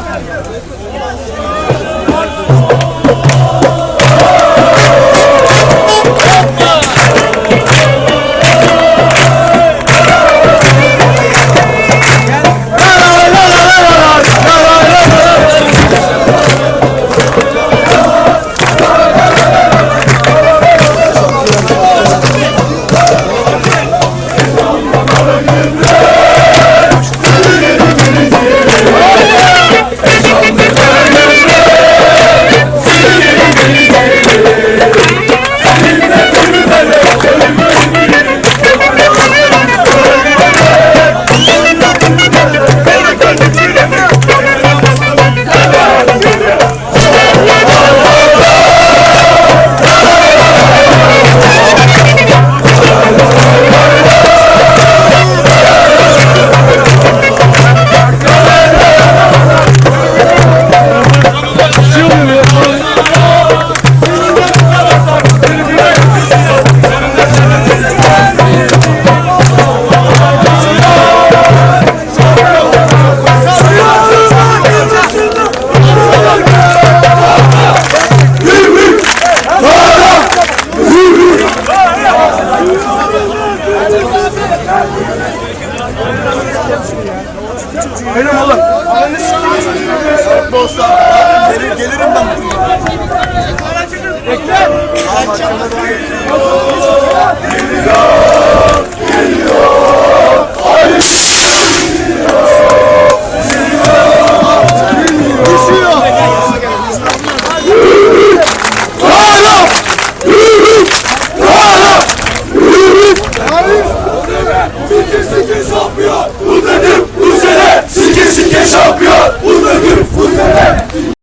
すいません。Benim oğlum. Yapma usta. Gelir, gelirim ben. Bekle.